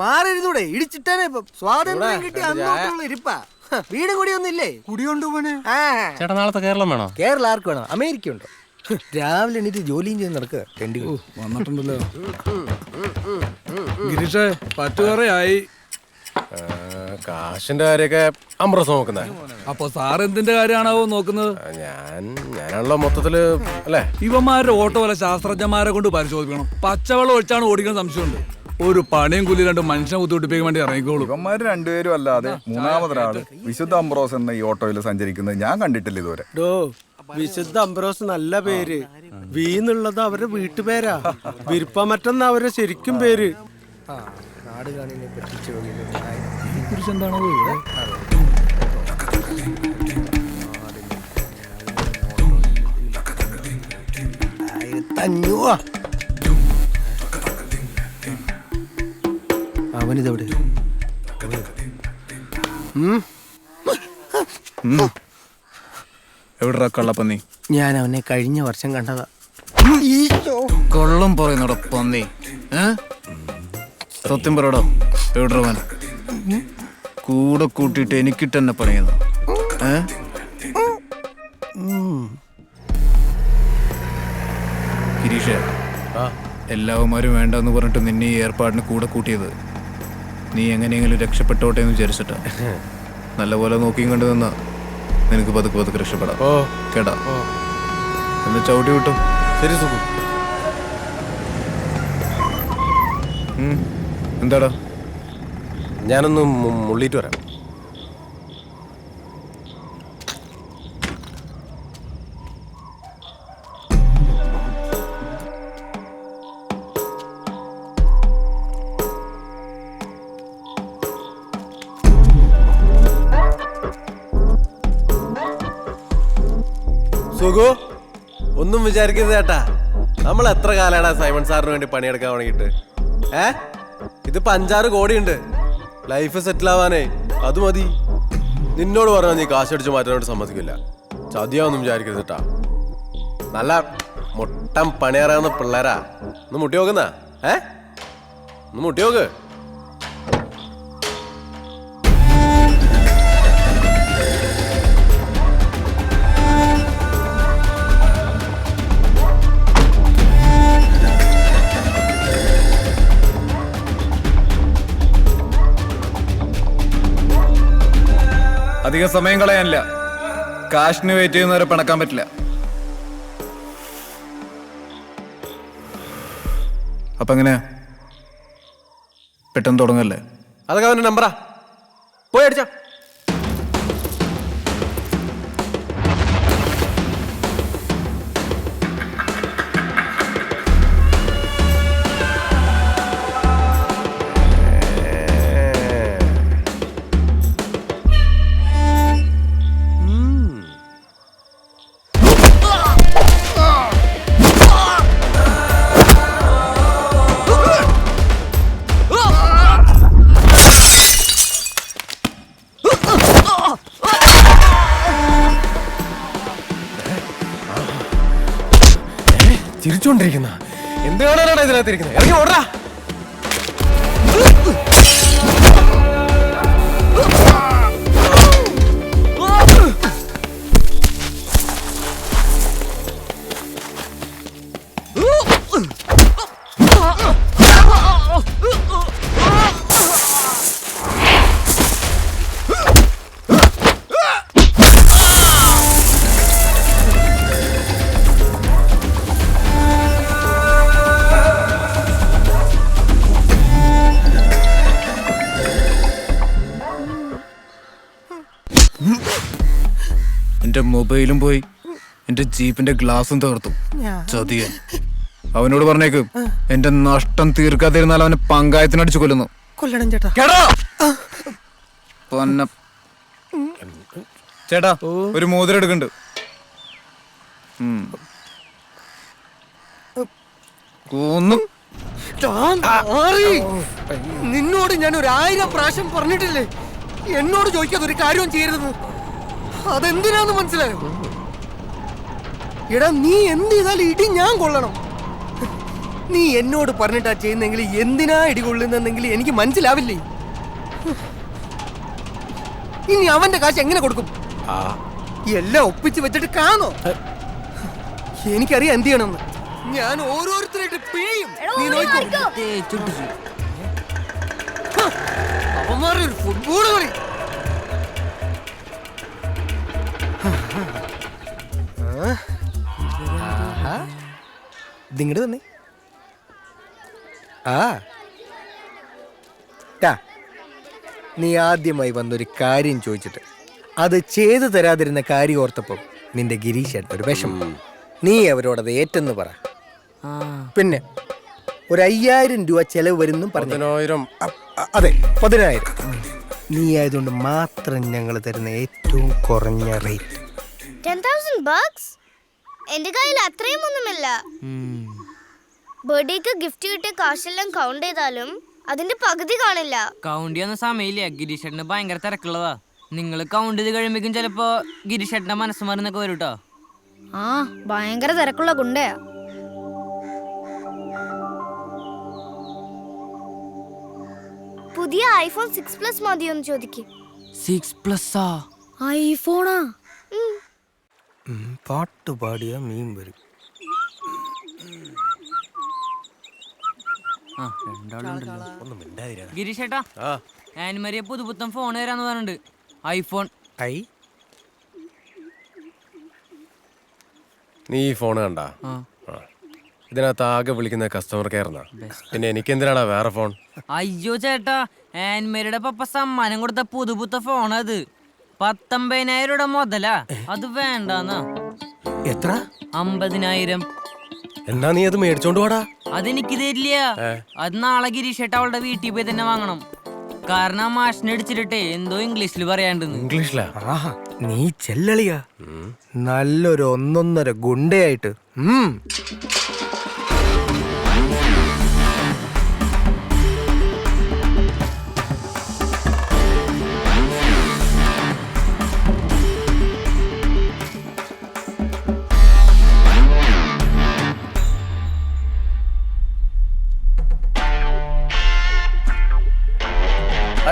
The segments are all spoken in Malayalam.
മാറിയിരുന്നൂടെ ഇടിച്ചിട്ടേ ഇപ്പൊ. സ്വാതന്ത്ര്യം കിട്ടി അന്നോട്ടുള്ള ഇരിപ്പാ. വീടും കൂടി ഒന്നില്ലേ കുടിയുണ്ട് പോനെ ആ. ചേട്ടാ നാളത്തെ കേരളം വേണോ? കേരള ആർക്ക് വേണം? അമേരിക്ക ഉണ്ടോ രാവിലെ എണീറ്റ് ജോലിയും ചെയ്ത് നടക്കുക തെണ്ടികൾ വന്നിട്ടുണ്ടല്ലോ. ഗിരീഷേ പറ്റുകറയായി കാശിന്റെ കാര്യൊക്കെ അമ്പ്രസ് നോക്കുന്നേ. അപ്പൊ സാർ എന്തിന്റെ കാര്യമാണാവോ നോക്കുന്നത്? ഞാൻ ഞാനാണല്ലോ മൊത്തത്തിൽ അല്ലേ? ഇവന്മാരുടെ ഓട്ടോ വല്ല ശാസ്ത്രജ്ഞന്മാരെ കൊണ്ട് പരിശോധിക്കണം. പച്ചവെള്ളം ഒഴിച്ചാണ് ഓടിക്കുന്ന സംശയമുണ്ട്. ഒരു പണിയും കൂലി രണ്ട് മനുഷ്യനെ ബുദ്ധിമുട്ടിപ്പിക്കാൻ വേണ്ടി ഇറങ്ങിക്കോളൂ. ഇവന്മാര് രണ്ടുപേരും അല്ലാതെ മൂന്നാമതൊരാൾ വിശുദ്ധ അംബ്രോസ് എന്ന ഈ ഓട്ടോയിൽ സഞ്ചരിക്കുന്നത് ഞാൻ കണ്ടിട്ടില്ല ഇതുവരെ. ഡോ വിശുദ്ധ അംബ്രോസ് നല്ല പേര്. വീന്നുള്ളത് അവരുടെ വീട്ടുപേരാ. വിരുപ്പമറ്റെന്ന അവരുടെ ശരിക്കും പേര്. ആ അവനിതെവിടെ? എവിടാ കള്ളപ്പന്നി? ഞാൻ അവനെ കഴിഞ്ഞ വർഷം കണ്ടതാ. കൊള്ളം പറയുന്നോടാ പന്നി? സത്യം പറയടോ? എവിടവൻ കൂടെ കൂട്ടിയിട്ട് എനിക്കിട്ട് തന്നെ പണിയുന്നു? ഏ? ഗിരീഷേ എല്ലാവന്മാരും വേണ്ടെന്ന് പറഞ്ഞിട്ട് നിന്നെ ഈ ഏർപ്പാടിന് കൂടെ കൂട്ടിയത്. നീ എങ്ങനെയെങ്കിലും രക്ഷപ്പെട്ടോട്ടെ എന്ന് വിചാരിച്ചിട്ടാ നല്ലപോലെ നോക്കിയും കണ്ടു നിന്നാ നിനക്ക് പതുക്കെ പതുക്കെ രക്ഷപ്പെടാം. ഓ. കേടാ. എന്ന് ചവിട്ടി വിട്ടു. ശരി സുഖം. എന്താടാ? ഞാനൊന്ന് മുള്ളിയിട്ട് വരാം. സുഖു? ഒന്നും വിചാരിക്കരുത് ചേട്ടാ. നമ്മൾ എത്ര കാലാണ് സൈമൺ സാറിന് വേണ്ടി പണിയെടുക്കാൻ തുടങ്ങിയിട്ട്? ഏ? ഇതിപ്പോ അഞ്ചാറ് കോടിയുണ്ട്. ലൈഫ് സെറ്റിൽ ആവാനേ അത് മതി. നിന്നോട് പറഞ്ഞാൽ നീ കാശടിച്ച് മാറ്റാനോട് സമ്മതിക്കില്ല. ചതിയാവൊന്നും വിചാരിക്കരുത് കേട്ടാ നല്ല മുട്ടം പണിയറാവുന്ന പിള്ളേരാ. ഒന്ന് മുട്ടി നോക്കുന്ന. ഏ? ഒന്ന് മുട്ടി നോക്ക്. അധികം സമയം കളയാനില്ല. കാശിന് വെയിറ്റ് ചെയ്യുന്നവരെ പിണക്കാൻ പറ്റില്ല. അപ്പൊ എങ്ങനെ പെട്ടെന്ന് തുടങ്ങല്ലേ? അതൊക്കെ അവന്റെ നമ്പറാ പോയി അടിച്ചാ. എന്ത് കാണാനാണ് ഇറങ്ങി ഓടാ എന്റെ മൊബൈലും പോയി. എന്റെ ജീപ്പിന്റെ ഗ്ലാസും തകർത്തു. ചതിയൻ. അവനോട് പറഞ്ഞേക്ക് എന്റെ നഷ്ടം തീർക്കാതിരുന്നാൽ അവനെ പങ്കായത്തിനടിച്ചു കൊല്ലുന്നു. കൊല്ലണം ചേട്ടാ. പൊന്ന ചേട്ടാ ഒരു മോതിരം എടുക്കണ്ട്. നിന്നോട് ഞാൻ ഒരു ആയിരം പ്രാവശ്യം പറഞ്ഞിട്ടില്ലേ? എന്നോട് ചോദിക്കാതെ ഒരു കാര്യവും ചെയ്യരുതെന്ന്. അതെന്തിനാന്ന് മനസ്സിലായോ? എടാ നീ എന്ത് ചെയ്താലും ഇടി ഞാൻ കൊള്ളണം. നീ എന്നോട് പറഞ്ഞിട്ടാ ചെയ്യുന്നെങ്കിൽ എന്തിനാ ഇടി കൊള്ളുന്നെങ്കിൽ എനിക്ക് മനസ്സിലാവില്ലേ? ഇനി അവന്റെ കാശ് എങ്ങനെ കൊടുക്കും? ആ. എല്ലാം ഒപ്പിച്ച് വെച്ചിട്ട് കാണോ എനിക്കറിയാം എന്ത് ചെയ്യണമെന്ന്. ഞാൻ ഓരോരുത്തരായിട്ട് പിഴിയും. നീ നോക്കൂ ഫുട്ബോൾ കളി. ഇതിങ്ങട് തന്നെ ആ. ടാ, നീ ആദ്യമായി വന്നൊരു കാര്യം ചോദിച്ചിട്ട്. അത് ചെയ്തു തരാതിരുന്ന കാര്യം ഓർത്തപ്പം നിന്റെ ഗിരീഷ് ഒരു വിഷമം. നീ അവരോടത് ഏറ്റെന്ന് പറ. പിന്നെ ഒരു അയ്യായിരം രൂപ ചെലവ് വരുന്നു പറഞ്ഞു. പതിനായിരം. അതെ പതിനായിരം. നീ ആയതുകൊണ്ട് മാത്രം ഞങ്ങൾ തരുന്ന ഏറ്റവും കുറഞ്ഞ റേറ്റ് എന്റെ കയ്യിൽ അത്രയും ഒന്നുമില്ല ബർത്ത്ഡേക്ക് ഗിഫ്റ്റ് കിട്ടിയ കാശെല്ലാം കൗണ്ട് ചെയ്താലും അതിന്റെ പകുതി കാണില്ല. കൗണ്ട് ചെയ്യുന്ന സമയമില്ല? ഗിരീഷേട്ടന് ഭയങ്കര തിരക്കുള്ളതാ. നിങ്ങൾ കൗണ്ട് ചെയ്ത് കഴിയുമ്പോഴേക്കും ചിലപ്പോ ഗിരീഷേട്ടന്റെ മനസ്സ് മാറുന്നൊക്കെ വരും കേട്ടോ ആ ഭയങ്കര തിരക്കുള്ള ഗുണ്ടയാ. പുതിയ ഐഫോൺ സിക്സ് പ്ലസ് മതിയോന്ന് ചോദിക്കും. സിക്സ് പ്ലസ് ഐഫോണാ പാട്ട് പാടിയ മീൻ വരും. ഗിരീഷേട്ടാ ആ. ആനിമരിയ പുതുപുത്തൻ ഫോൺ തരാന്ന് പറഞ്ഞിട്ടുണ്ട്. ഐഫോൺ ഐ? നീ ഈ ഫോൺ കണ്ട? ആ. ഇതിനകത്ത് ആകെ വിളിക്കുന്ന കസ്റ്റമർ കെയർന്നാ പിന്നെ എനിക്കെന്തിനാടാ വേറെ ഫോൺ അയ്യോ ചേട്ടാ ആനിമരിയുടെ പപ്പ സമ്മാനം കൊടുത്ത പുതുപുത്ത ഫോൺ അത്. പത്തൊമ്പതിനായിരം രൂപയുടെ മുതലാ. അത് വേണ്ടാന്നാ. എത്ര? അമ്പതിനായിരം. എന്നാ നീ അത് മേടിച്ചോണ്ട് പോടാ അതെനിക്ക് തരില്ല അത് നാളെ ഗിരീഷേട്ട അവളുടെ വീട്ടിൽ പോയി തന്നെ വാങ്ങണം. കാരണം ആ മാഷിനെ അടിച്ചിട്ടേ എന്തോ ഇംഗ്ലീഷിൽ പറയാണ്ടെന്ന് ഇംഗ്ലീഷിലാ? ആഹാ നീ ചെല്ലളിയാ. നല്ലൊരു ഒന്നൊന്നര ഗുണ്ടയായിട്ട്.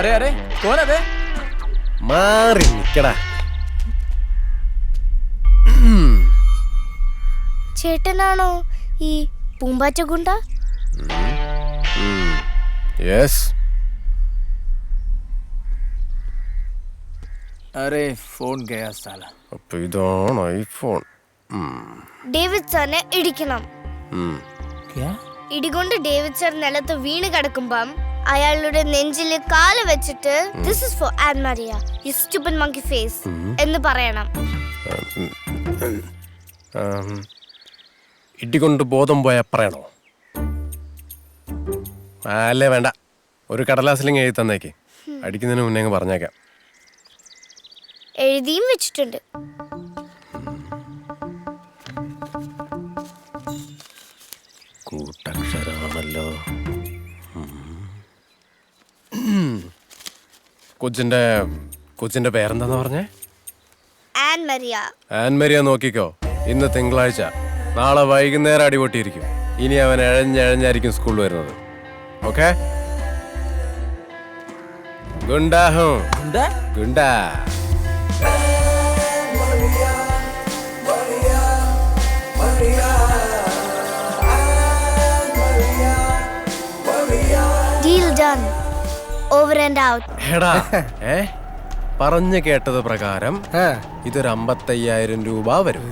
ഉം. അരെ അരെ കോനതെ മാറി നിക്കടാ ചേട്ടനാണോ ഈ പൂമ്പാറ്റ ഗുണ്ട യെസ് അരെ ഫോൺ ഗയാ സാല അപ്പൊ ഇതാണ് ഐഫോൺ ഡേവിഡ് സാറിനെ ഇടിക്കണം ഇടികൊണ്ട് ഡേവിഡ് സാർ നിലത്ത് വീണ് കിടക്കുമ്പം അയാളുടെ നെഞ്ചിൽ കാൽ വെച്ചിട്ട് this is for Annmaria you stupid monkey face എന്ന് പറയണം. ഇടികൊണ്ട് ബോധം പോയ പറയണോ? അല്ലേ വേണ്ട. ഒരു കടലാസിലിങ് എഴുതി തന്നേക്ക്. അടിക്കുന്നതിന് മുന്നേ അങ്ങ് പറഞ്ഞേക്കാം. എഴുതിയും വെച്ചിട്ടുണ്ട്. കൂട്ടക്ഷരമാണല്ലോ കൊച്ചിന്റെ കൊച്ചിന്റെ പേരെന്താന്ന് പറഞ്ഞേ? ആൻമറിയ ആൻമരിയ നോക്കിക്കോ. ഇന്ന് തിങ്കളാഴ്ച. നാളെ വൈകുന്നേരം അടിപൊട്ടിയിരിക്കും. ഇനി അവൻ എഴഞ്ഞഴഞ്ഞായിരിക്കും സ്കൂളിൽ വരുന്നത്. Okay? ഗുണ്ടാഹോ goonda? Deal done over and out എടാ ഏ? പറഞ്ഞു കേട്ടത് പ്രകാരം ഇതൊരു അമ്പത്തയ്യായിരം രൂപ വരും?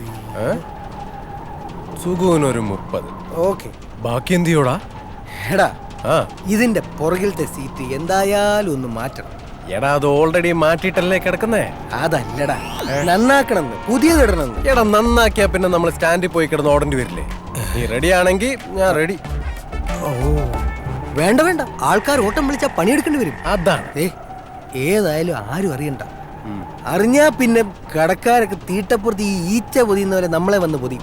സുഖുവിനൊരു മുപ്പത്. ഓക്കെ. ബാക്കി എന്തിയോടാ എടാ ഇതിന്റെ പുറകിലത്തെ സീറ്റ് എന്തായാലും ഒന്ന് മാറ്റണം. എടാ അത് ഓൾറെഡി മാറ്റിയിട്ടല്ലേ കിടക്കുന്നേ? അതല്ലടാ. നന്നാക്കണം പുതിയ ഇടണം എടാ നന്നാക്കിയാ പിന്നെ നമ്മൾ സ്റ്റാൻഡിൽ പോയി കിടന്ന് ഓടേണ്ടി വരില്ലേ? നീ റെഡി ആണെങ്കിൽ ഞാൻ റെഡി ഓ. വേണ്ട വേണ്ട. ആൾക്കാർ ഓട്ടം വിളിച്ചാൽ പണിയെടുക്കേണ്ടി വരും. അതാണ്. ഏ ഏതായാലും ആരും അറിയണ്ട. അറിഞ്ഞാ പിന്നെ കടക്കാരൊക്കെ തീട്ടപ്പുറത്ത് ഈ ഈച്ച പൊതിയുന്ന പോലെ നമ്മളെ വന്ന് പൊതി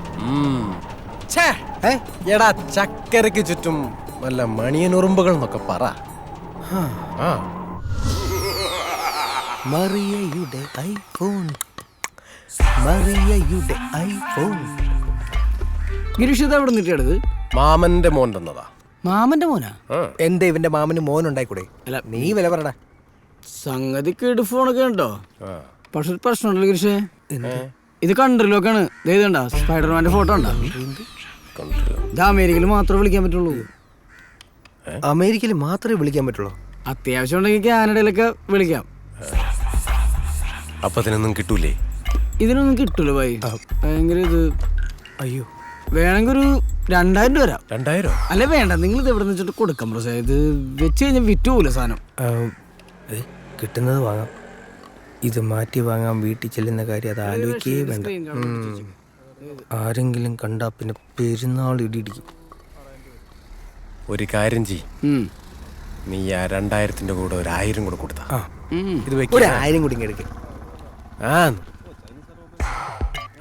എടാ ചക്കരയ്ക്ക് ചുറ്റും വല്ല മണിയനുറുമ്പുകൾ എന്നൊക്കെ പറ. ആ. മറിയയുടെ ഐഫോൺ. മറിയയുടെ ഐഫോൺ. ഗിരീഷ് അവിടെ എവിടെ നിന്നിട്ടത് മാമന്റെ മോൻ തന്നതാ മാമന്റെ മോനാ. എന്താ ഇവന്റെ മാമന് മോൻ ഉണ്ടായിക്കൂടെ അല്ല. നീ വില പറടാ. സംഗതി കേട് ഫോണൊക്കെ ഉണ്ടോ പക്ഷെ ഒരു പ്രശ്നമുണ്ടല്ലോ കൃഷി ഇത് കൺട്രിലൊക്കെയാണ് ഇതേതുണ്ടാ സ്പൈഡർമാന്റെ ഫോട്ടോ ഉണ്ടോ. ഇത് അമേരിക്കയിൽ മാത്രമേ വിളിക്കാൻ പറ്റുള്ളൂ. അമേരിക്കയിൽ മാത്രമേ വിളിക്കാൻ പറ്റുള്ളൂ? അത്യാവശ്യം ഉണ്ടെങ്കിൽ കാനഡയിലൊക്കെ വിളിക്കാം. അപ്പൊ അതിനൊന്നും കിട്ടൂലേ? ഇതിനൊന്നും കിട്ടൂല ഭായി. ഭയങ്കര ഇത്. അയ്യോ. വേണമെങ്കിൽ ഒരു രണ്ടായിരം രൂപ തരാം. രണ്ടായിരോ? അല്ല വേണ്ട. നിങ്ങൾ ഇത് എവിടെ നിന്ന് വെച്ചിട്ട് കൊടുക്കാം പ്രസേ ഇത് വെച്ച് കഴിഞ്ഞാൽ വിറ്റുപോല സാധനം. കിട്ടുന്നത് വാങ്ങാം. ഇത് മാറ്റി വാങ്ങാൻ വീട്ടിൽ ചെല്ലുന്ന കാര്യം അത് ആലോചിക്കേ വേണ്ട. ആരെങ്കിലും കണ്ടാ പിന്നെ പെരുന്നാൾ ഇടിയിടിക്കും. ഒരു കാര്യം ചെയ്. നീ ആ രണ്ടായിരത്തിന്റെ കൂടെ ഒരു ആയിരം കൂടെ കൊടുത്താ. ഇത് ഒരു ആയിരം കൂടി ഇങ്ങ് എടുക്ക്. ആ.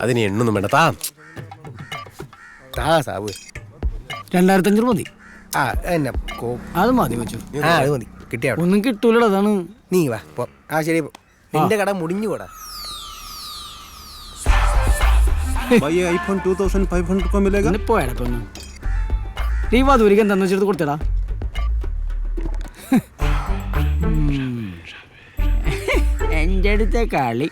അതിന് എണ്ണൊന്നും വേണ്ട. താ. താ സാബു രണ്ടായിരത്തി അഞ്ഞൂറ് മതി ആ എന്നെ കോ അത് മതി വെച്ചു ആ അത് മതി കിട്ടിയാ അവിടെ. ഒന്നും കിട്ടൂലടാ അതാണ് നീ വാ പോ ആ ശരി പോ നിന്റെ കട മുടിഞ്ഞു കൂടാ भाई आईफोन 2500 को मिलेगा പിന്നെ പോയാടാ ഇപ്പൊ ഒന്ന് നീ വധൂരിക്ക് എന്താന്ന് വെച്ചെടുത്ത് കൊടുത്തടാ എൻ്റെ അടുത്ത കളി